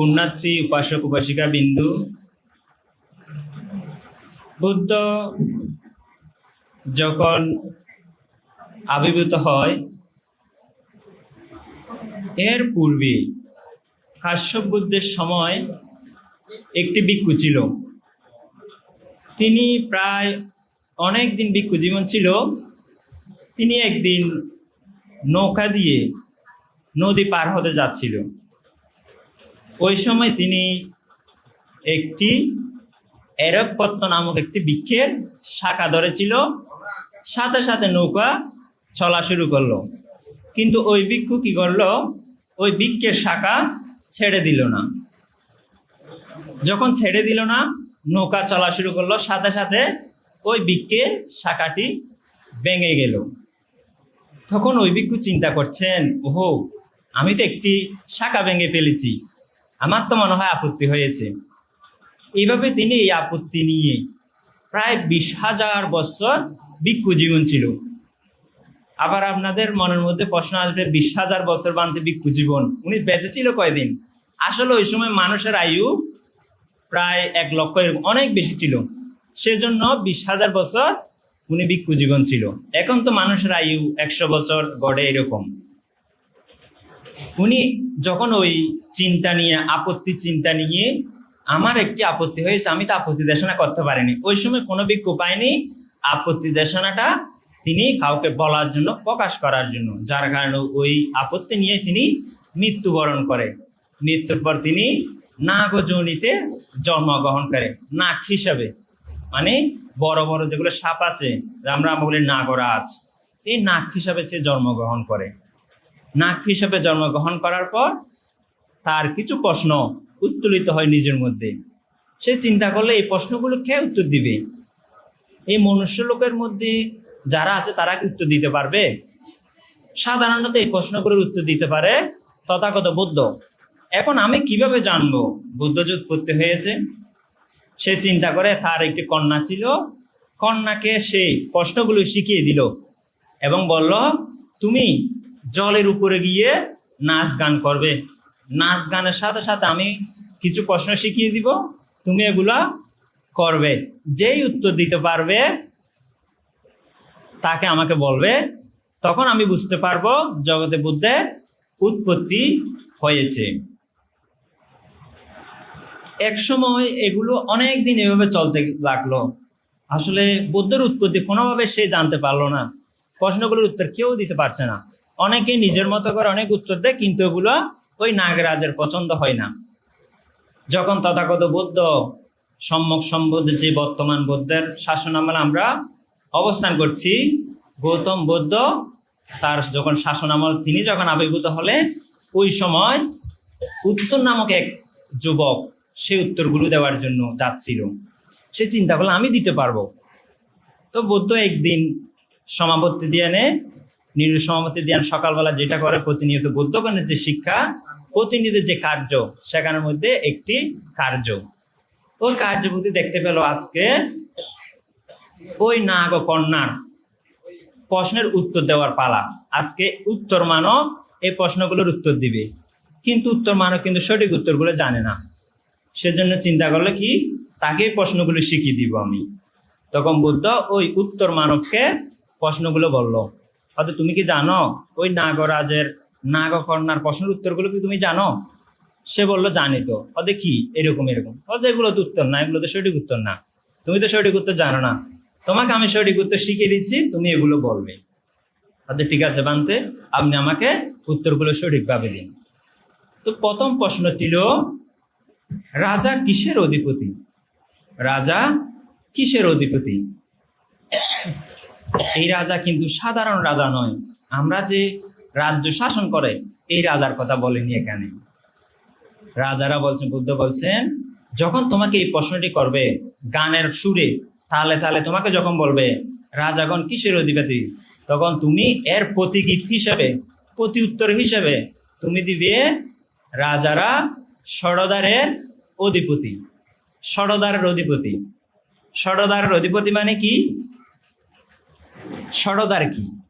পুণ্যার্থী উপাসক উপাসিকা বিন্দু। বুদ্ধ যখন আবির্ভূত হয়, এর পূর্বে কাশ্যপ বুদ্ধের সময় একটি ভিক্ষু ছিল। তিনি প্রায় অনেক দিন ভিক্ষু জীবন ছিল। তিনি একদিন নৌকা দিয়ে নদী পার হতে যাচ্ছিল। ওই সময় তিনি একটি এরবপত্ন নামক একটি বৃক্ষের শাখা ধরেছিল। সাথে সাথে নৌকা চলা শুরু করল। কিন্তু ওই বৃক্ষ কি করল? ওই বৃক্ষের শাখা ছেড়ে দিল না। যখন ছেড়ে দিল না, নৌকা চলা শুরু করল। সাথে সাথে ওই বৃক্ষের শাখাটি ভেঙে গেল। তখন ওই ভিক্ষু চিন্তা করছেন, ওহো, আমি তো একটি শাখা ভেঙে ফেলেছি। আমার তো মনে হয় আপত্তি হয়েছে। এইভাবে তিনি এই আপত্তি নিয়ে প্রায় বিশ হাজার বছর ভিক্ষু জীবন ছিল। আবার আপনাদের মনের মধ্যে প্রশ্ন আসবে, বিশ হাজার বছর বানতে ভিক্ষু জীবন। উনি বেঁচে ছিল কয়দিন? আসলে ওই সময় মানুষের আয়ু প্রায় এক লক্ষ এরকম, অনেক বেশি ছিল। সেজন্য বিশ হাজার বছর উনি ভিক্ষু জীবন ছিল। এখন তো মানুষের আয়ু একশো বছর গড়ে এরকম। উনি যখন ওই চিন্তা নিয়ে, আপত্তি চিন্তা নিয়ে আমার একটি আপত্তি হয়েছে, আমি তো আপত্তি দেশনা করতে পারিনি। ওই সময় কোনো ভিক্ষু পায়নি আপত্তি দেশনাটা তিনি কাউকে বলার জন্য, প্রকাশ করার জন্য, যার কারণে ওই আপত্তি নিয়ে তিনি মৃত্যুবরণ করে। মৃত্যুর পর তিনি নাগজনিতে জন্মগ্রহণ করে নাক হিসাবে। মানে বড় বড় যেগুলো সাপ আছে আমরা বলি নাগরাজ। এই নাক হিসাবে সে জন্মগ্রহণ করে। নাক হিসাবে জন্মগ্রহণ করার পর তার কিছু প্রশ্ন উত্তোলিত হয় নিজের মধ্যে। সে চিন্তা করলে এই প্রশ্নগুলো কে উত্তর দিবে? এই মনুষ্য লোকের মধ্যে যারা আছে তারা কি উত্তর দিতে পারবে? সাধারণত এই প্রশ্নগুলোর উত্তর দিতে পারে তথাগত বুদ্ধ। এখন আমি কীভাবে জানব বুদ্ধ যে উৎপত্তি হয়েছে? সে চিন্তা করে তার একটি কন্যা ছিল। কন্যাকে সে প্রশ্নগুলো শিখিয়ে দিল এবং বলল, তুমি জলের উপরে গিয়ে নাচ গান করবে। নাচ গানের সাথে সাথে আমি কিছু প্রশ্ন শিখিয়ে দিব। তুমি এগুলা করবে। যেই উত্তর দিতে পারবে, তাকে আমাকে বলবে। তখন আমি বুঝতে পারব জগতে বুদ্ধের উৎপত্তি হয়েছে। এক সময় এগুলো অনেক দিন এভাবে চলতে লাগল। আসলে বুদ্ধের উৎপত্তি কোনোভাবে সে জানতে পারল না। প্রশ্নগুলোর উত্তর কেউ দিতে পারছে না। অনেকে নিজের মতো করে অনেক উত্তর দেয়, কিন্তু এগুলো ওই নাগরাজের পছন্দ হয় না। যখন তথাগত বৌদ্ধ সম্যক সম্বন্ধে যে বর্তমান বৌদ্ধের শাসন আমলে আমরা অবস্থান করছি, গৌতম বৌদ্ধ তার যখন শাসন আমল তিনি যখন আবির্ভূত হলেন ওই সময় উত্তর নামক এক যুবক সে উত্তরগুলো দেওয়ার জন্য যাচ্ছিল। সে চিন্তা করল, আমি দিতে পারব। তো বৌদ্ধ একদিন সমাপত্তি দিয়ে নে নির সমাপত্তি দিয়ে সকালবেলা যেটা করে প্রতিনিয়ত বুদ্ধগণের যে শিক্ষা প্রতিনিধির যে কার্য, সেখানের মধ্যে একটি কার্য। ওই কার্যপতি দেখতে পেল আজকে ওই নাগ কন্যার প্রশ্নের উত্তর দেওয়ার পালা। আজকে উত্তর মানব এই প্রশ্নগুলোর উত্তর দিবে। কিন্তু উত্তর মানব কিন্তু সঠিক উত্তরগুলো জানে না। সেজন্য চিন্তা করল কি? তাকে প্রশ্নগুলো শিখিয়ে দিব আমি। তখন বুদ্ধ ওই উত্তর মানবকে প্রশ্নগুলো বলল। হয়তো তুমি কি জানো? ওই নাগরাজের নাগ ও কন্যার প্রশ্নের উত্তরগুলো কি তুমি জানো? সে বলল, জানি তো। হয়তো কি? এরকম এরকম। হয়তো এগুলো তো উত্তর না এগুলো তো সঠিক উত্তর না। তুমি তো সঠিক উত্তর জানো না। তোমাকে আমি সঠিক উত্তর শিখিয়ে দিচ্ছি, তুমি এগুলো বলবে। তাদের ঠিক আছে, বানতে, আপনি আমাকে উত্তরগুলো সঠিকভাবে দিন। তো প্রথম প্রশ্ন ছিল, রাজা কিসের অধিপতি? রাজা কিসের অধিপতি? এই রাজা কিন্তু সাধারণ রাজা নয়। আমরা যে রাজ্য শাসন করে, এই রাজার কথা বলেনি এখানে। রাজারা বলছেন বুদ্ধ বলছেন, যখন তোমাকে এই প্রশ্নটি করবে গানের সুরে, তাহলে তাহলে তোমাকে যখন বলবে, রাজাগণ কিসের অধিপতি? তখন তুমি এর প্রতিগীত হিসেবে, প্রতি উত্তর হিসেবে, তুমি দিবে রাজারা ষড়দারের অধিপতি। ষড়দারের অধিপতি। ষড়দারের অধিপতি মানে কি? ষড়দার কি?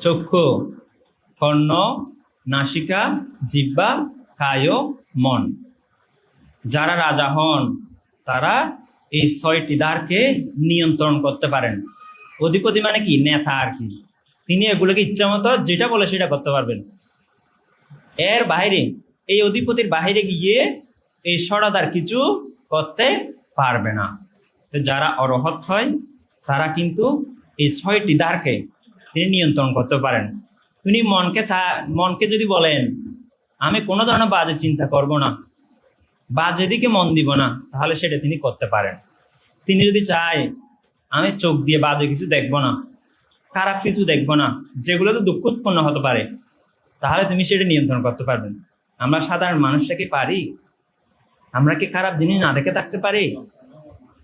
চক্ষু, কর্ণ, নাসিকা জিব্বা কায়, মন। যারা রাজা হন, তারা এই ছয়টি দ্বারকে নিয়ন্ত্রণ করতে পারেন। অধিপতি মানে কি? নেতা আর কি। তিনি এগুলোকে ইচ্ছা মতো যেটা বলে সেটা করতে পারবেন। এর বাইরে, এই অধিপতির বাইরে গিয়ে এই সরাদার কিছু করতে পারবে না। যারা অরহত হয়, তারা কিন্তু এই ছয়টি দ্বারকে তিনি নিয়ন্ত্রণ করতে পারেন। তিনি মনকে চা, মনকে যদি বলেন, আমি কোনো ধরনের বাজে চিন্তা করব না, বাজে দিকে মন দিব না, তাহলে সেটা তিনি করতে পারেন। তিনি যদি চায়, আমি চোখ দিয়ে বাজে কিছু দেখব না, খারাপ কিছু দেখব না, যেগুলো তো দুঃখ উৎপন্ন হতে পারে, তাহলে তুমি সেটা নিয়ন্ত্রণ করতে পারবেন। আমরা সাধারণ মানুষটা কি পারি? আমরা কি খারাপ জিনিস না দেখে থাকতে পারি?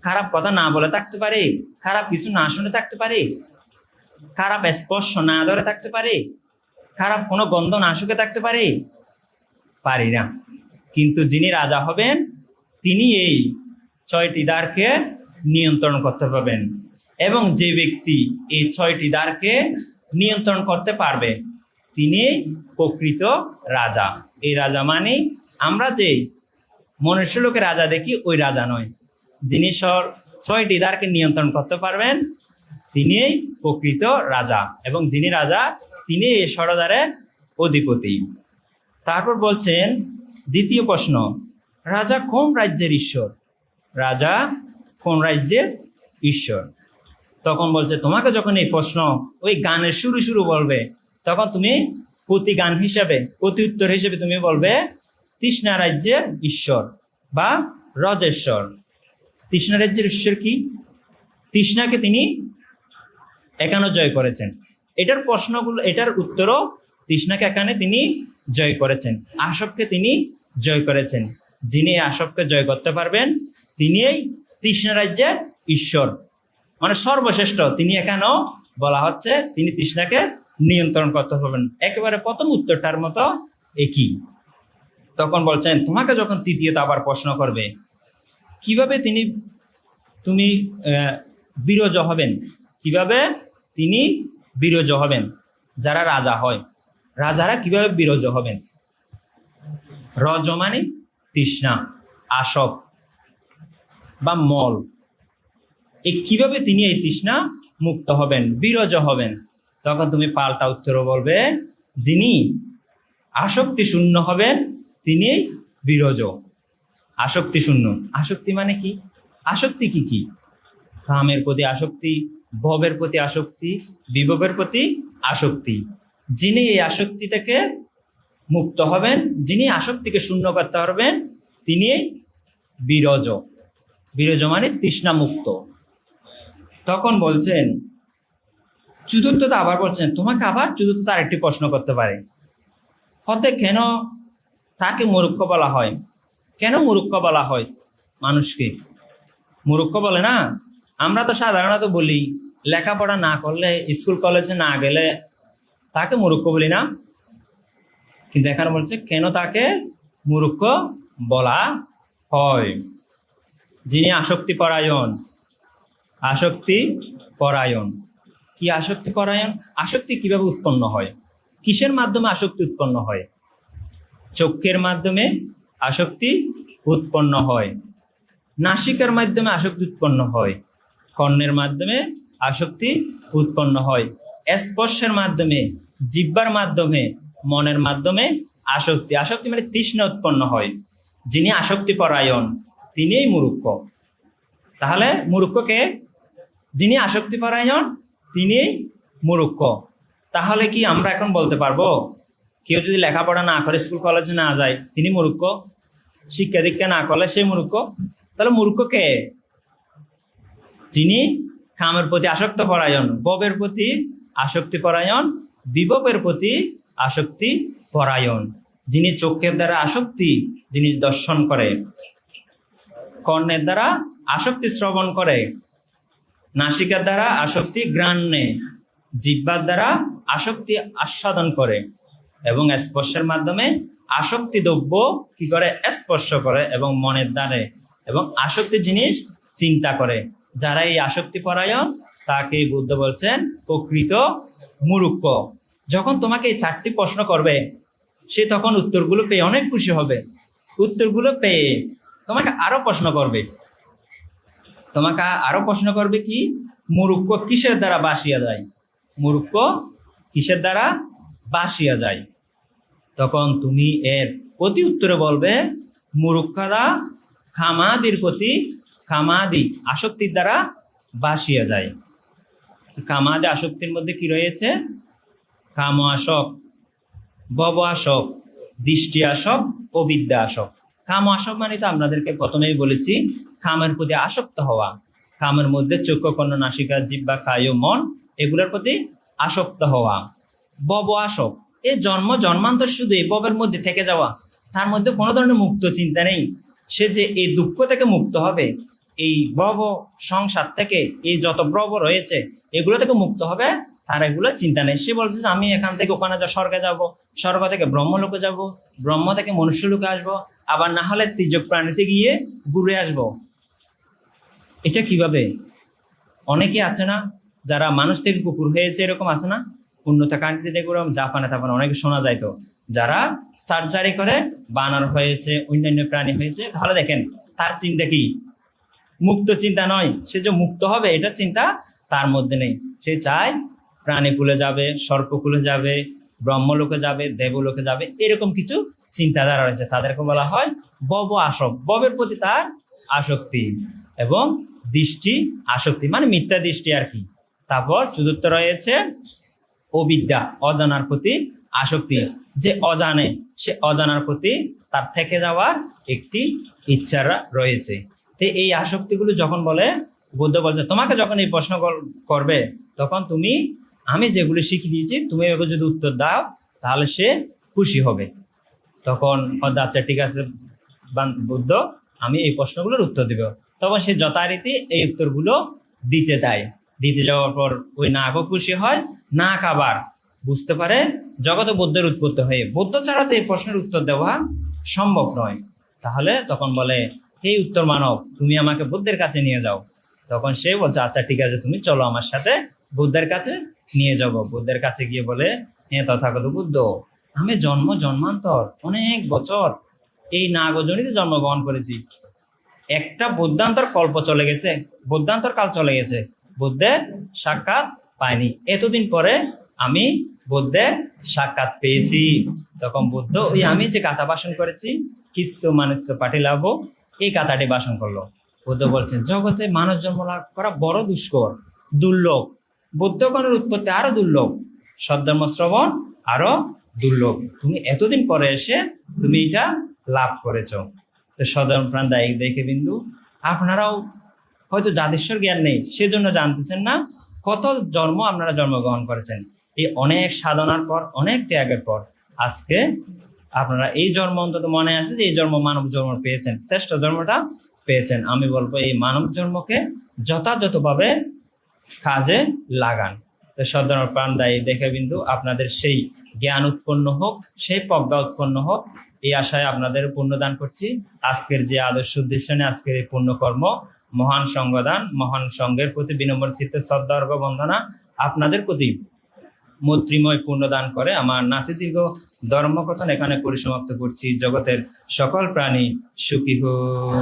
খারাপ কথা না বলে থাকতে পারে, খারাপ কিছু না শুনে থাকতে পারে, খারাপ স্পর্শ না ধরে থাকতে পারে, খারাপ কোনো গন্ধ না শুকে থাকতে পারে, পারি না। কিন্তু যিনি রাজা হবেন, তিনি এই ছয়টি দ্বারকে নিয়ন্ত্রণ করতে পারবেন এবং যে ব্যক্তি এই ছয়টি দ্বারকে নিয়ন্ত্রণ করতে পারবে, তিনি প্রকৃত রাজা। এই রাজা মানে আমরা যে মনুষ্য লোকে রাজা দেখি, ওই রাজা নয়। যিনি সর ছয়টি দ্বারকে নিয়ন্ত্রণ করতে পারবেন। তিনি প্রকৃত রাজা এবং যিনি রাজা তিনি এই সরদারের অধিপতি। তারপর বলছেন, দ্বিতীয় প্রশ্ন, রাজা কোন রাজ্যের ঈশ্বর? রাজা কোন রাজ্যের ঈশ্বর? তখন বলছে, তোমাকে যখন এই প্রশ্ন ওই গানের শুরু শুরু বলবে, তখন তুমি প্রতি গান হিসাবে, প্রতি উত্তর হিসেবে তুমি বলবে, তৃষ্ণা রাজ্যের ঈশ্বর বা রজেশ্বর। তৃষ্ণা রাজ্যের ঈশ্বর কি? তৃষ্ণাকে তিনি একানো জয় করেছেন। এটার প্রশ্নগুলো, এটার উত্তরও তৃষ্ণাকে এখানে তিনি জয় করেছেন। আশবকে তিনি জয় করেছেন। যিনি এই আশবকে জয় করতে পারবেন, তিনি এই তৃষ্ণা রাজ্যের ঈশ্বর। মানে সর্বশ্রেষ্ঠ, তিনি এখানেও বলা হচ্ছে, তিনি তৃষ্ণাকে নিয়ন্ত্রণ করতে পারবেন। একেবারে প্রথম উত্তরটার মতো একই তখন বলছেন, তোমাকে যখন তৃতীয়ত আবার প্রশ্ন করবে কীভাবে তিনি, তুমি বিরজ হবেন? কীভাবে তিনি বিরজ হবেন? যারা রাজা হয়, রাজারা কীভাবে বিরজ হবেন? রজ মানে তৃষ্ণা আসক বা মল এই কীভাবে তিনি এই তৃষ্ণা মুক্ত হবেন বিরজ হবেন? তখন তুমি পাল্টা উত্তর বলবে, যিনি আসক্তি শূন্য হবেন, তিনি বিরজ আসক্তি শূন্য। আসক্তি মানে কি? আসক্তি কি কি? কামের প্রতি আসক্তি, ভবের প্রতি আসক্তি, বিভবের প্রতি আসক্তি। যিনি এই আসক্তি থেকে মুক্ত হবেন, যিনি আসক্তিকে শূন্য করতে পারবেন, তিনি বিরজ। বিরজ মানে তৃষ্ণা মুক্ত তখন বলছেন চতুর্থতা আবার বলছেন, তোমাকে আবার চতুর্থতা আরেকটি প্রশ্ন করতে পারে। হতে কেন তাকে মূর্খ বলা হয়? কেন মূর্খ বলা হয় মানুষকে? মূর্খ বলে না? আমরা তো সাধারণত বলি, লেখাপড়া না করলে, স্কুল, কলেজে না গেলে তাকে মূর্খ বলি না? কিন্তু এখানে বলছে, কেন তাকে মূর্খ বলা হয়? যিনি আসক্তি পরায়ণ আসক্তি পরায়ণ। কি আসক্তি পরায়ণ? আসক্তি কীভাবে উৎপন্ন হয়? কিসের মাধ্যমে আসক্তি উৎপন্ন হয়? চক্ষের মাধ্যমে আসক্তি উৎপন্ন হয়। নাসিকার মাধ্যমে আসক্তি উৎপন্ন হয়। কর্ণের মাধ্যমে আসক্তি উৎপন্ন হয়। স্পর্শের মাধ্যমে জিব্বার মাধ্যমে, মনের মাধ্যমে আসক্তি। আসক্তি মানে তৃষ্ণা উৎপন্ন হয়। যিনি আসক্তি পরায়ণ তিনিই মুরুক্ষ তাহলে মুরুক্ষকে যিনি আসক্তি পরায়ণ তিনি মুরুক্ষ তাহলে কি আমরা এখন বলতে পারব? কেউ যদি লেখাপড়া না করে, স্কুল, কলেজে না যায়, তিনি মূর্খ? শিক্ষা দীক্ষা না করলে সে মূর্খ। তাহলে মূর্খ কে? যিনি কামের প্রতি আসক্ত পরায়ণ, ববের প্রতি আসক্তি পরায়ণ, বিভবের প্রতি আসক্তি পরায়ণ। যিনি চোখের দ্বারা আসক্তি, যিনি দর্শন করে। কর্ণের দ্বারা আসক্তি শ্রবণ করে। নাসিকার দ্বারা আসক্তি গ্রাণ নেয়। জিব্বার দ্বারা আসক্তি আস্বাদন করে। এবং স্পর্শের মাধ্যমে আসক্তি দ্রব্য কি করে? স্পর্শ করে এবং মনের দ্বারে। এবং আসক্তি জিনিস চিন্তা করে। যারা এই আসক্তি পরায়ণ, তাকে বুদ্ধ বলছেন প্রকৃত মুরুক্ষ। যখন তোমাকে এই চারটি প্রশ্ন করবে, সে তখন উত্তরগুলো পেয়ে অনেক খুশি হবে। উত্তরগুলো পেয়ে তোমাকে আরও প্রশ্ন করবে। তোমাকে আরও প্রশ্ন করবে কি? মুরুক্ষ কিসের দ্বারা বাসিয়া যায়? মুরুক্ষ কিসের দ্বারা বাসিয়া যায়? তখন তুমি এর প্রতি উত্তরে বলবে মুরুক্ষাদা খামাদির প্রতি খামাদি আসক্তির দ্বারা বাসিয়া যায়। কামাদি আসক্তির মধ্যে কি রয়েছে? কাম আসক বব আসক দৃষ্টি আসক ও বিদ্যা আসক কাম আসক মানে তো আপনাদেরকে প্রথমেই বলেছি কামের প্রতি আসক্ত হওয়া। কামের মধ্যে চক্ষু, কর্ণ, নাসিকা জিব্বা কায় মন, এগুলোর প্রতি আসক্ত হওয়া। বব আসক এই জন্ম, জন্মান্তর শুধু এই ববের মধ্যে থেকে যাওয়া। তার মধ্যে কোনো ধরনের মুক্ত চিন্তা নেই। সে যে এই দুঃখ থেকে মুক্ত হবে, এই বব সংসার থেকে, এই যত ব্রব রয়েছে, এগুলো থেকে মুক্ত হবে, তার এগুলো চিন্তা নেই। সে বলছে যে, আমি এখান থেকে ওখানে যা স্বর্গে যাব, স্বর্গ থেকে ব্রহ্মলোকে যাব, ব্রহ্ম থেকে মনুষ্যলোকে আসব, আবার না হলে তীর্য প্রাণীতে গিয়ে ঘুরে আসব। এটা কীভাবে? অনেকে আছে না, যারা মানুষ থেকে কুকুর হয়েছে, এরকম আছে না? উন্নত কান্ট্রি থেকে ওরকম জাপানে তাপানে অনেকে শোনা যায় তো, যারা সার্জারি করে, বানর হয়েছে, অন্যান্য প্রাণী হয়েছে, তাহলে দেখেন, তার চিন্তা কি? মুক্ত চিন্তা নয়, সে যে মুক্ত হবে, এটা চিন্তা তার মধ্যে নেই। সে চায় প্রাণীকুলে যাবে সর্পকুলে যাবে, ব্রহ্মলোকে যাবে, দেবলোকে যাবে, এরকম কিছু চিন্তাধারা রয়েছে। তাদেরকে বলা হয় বব আসক। ববের প্রতি তার আসক্তি এবং দৃষ্টি আসক্তি মানে মিথ্যা দৃষ্টি আর কি। তারপর চতুর্থ রয়েছে অবিদ্যা, অজানার প্রতি আসক্তি। যে অজানে, সে অজানার প্রতি তার থেকে যাওয়ার একটি ইচ্ছা রয়েছে। তো এই আসক্তিগুলো যখন বলে, বুদ্ধ বলছে, তোমাকে যখন এই প্রশ্ন করবে, তখন তুমি, আমি যেগুলো শিখিয়ে দিয়েছি, তুমি এগুলো যদি উত্তর দাও, তাহলে সে খুশি হবে। তখন আচ্ছা ঠিক আছে বুদ্ধ, আমি এই প্রশ্নগুলোর উত্তর দিব। তখন সে যথারীতি এই উত্তরগুলো দিতে যায় দিতে যাওয়ার পর ওই নাকও খুশি হয়, নাক আবার বুঝতে পারে জগতে বৌদ্ধের উৎপত্তি হয়ে। বৌদ্ধ ছাড়া তো এই প্রশ্নের উত্তর দেওয়া সম্ভব নয়। তাহলে তখন বলে এই উত্তর মানব, তুমি আমাকে বুদ্ধের কাছে নিয়ে যাও। তখন সে বলছে আচ্ছা ঠিক আছে, তুমি চলো আমার সাথে বুদ্ধের কাছে নিয়ে যাব। বুদ্ধের কাছে গিয়ে বলে হ্যাঁ তথাগত বুদ্ধ, আমি জন্ম, জন্মান্তর, অনেক বছর এই নাগজনিতে জন্মগ্রহণ করেছি। একটা বুদ্ধান্তর কল্প চলে গেছে, বুদ্ধান্তর কাল চলে গেছে। বুদ্ধের সাক্ষাৎ পাইনি। এতদিন পরে আমি বুদ্ধের সাক্ষাৎ পেয়েছি। তখন বুদ্ধ, ওই আমি যে কাথা ভাষণ করেছি কিস্য মানুষ পাটিলাভ এই কাথাটি ভাষণ করল। বুদ্ধ বলছেন, জগতে মানব জন্ম লাভ করা বড় দুষ্কর, দুর্লভ। বুদ্ধগণের উৎপত্তি আরও দুর্লভ, সদ্ধর্ম শ্রবণ আরও দুর্লভ। তুমি এতদিন পরে এসে তুমি এটা লাভ করেছ। তো সাধারণ প্রাণ দায়ী দেখে বিন্দু, আপনারাও হয়তো জাতিস্বর জ্ঞান নেই, সেজন্য জানতেছেন না কত জন্ম আপনারা জন্মগ্রহণ করেছেন। এই অনেক সাধনার পর, অনেক ত্যাগের পর আজকে আপনারা এই জন্ম অন্তত মনে আছে যে এই জন্ম মানব জন্ম পেয়েছেন, শ্রেষ্ঠ জন্মটা পেয়েছেন। আমি বলব এই মানব জন্মকে যথাযথভাবে কাজে লাগান। তো সাধারণ প্রাণ দায়ী, দেখে বিন্দু, আপনাদের সেই জ্ঞান উৎপন্ন হোক, সেই প্রজ্ঞা উৎপন্ন হোক, এই আশায় আপনাদের পুণ্যদান করছি। আজকের যে আদর্শ উদ্দেশ্য নিয়ে আজকের এই পুণ্যকর্ম মহান সঙ্গদান মহান সঙ্গের প্রতি বিনম্র চিত্তে শ্রদ্ধার্ঘ বন্দনা আপনাদের প্রতি। মৈত্রীময় পূর্ণদান করে আমার নাতিদীর্ঘ ধর্মকথন এখানে পরিসমাপ্ত করছি। জগতের সকল প্রাণী সুখী হোক।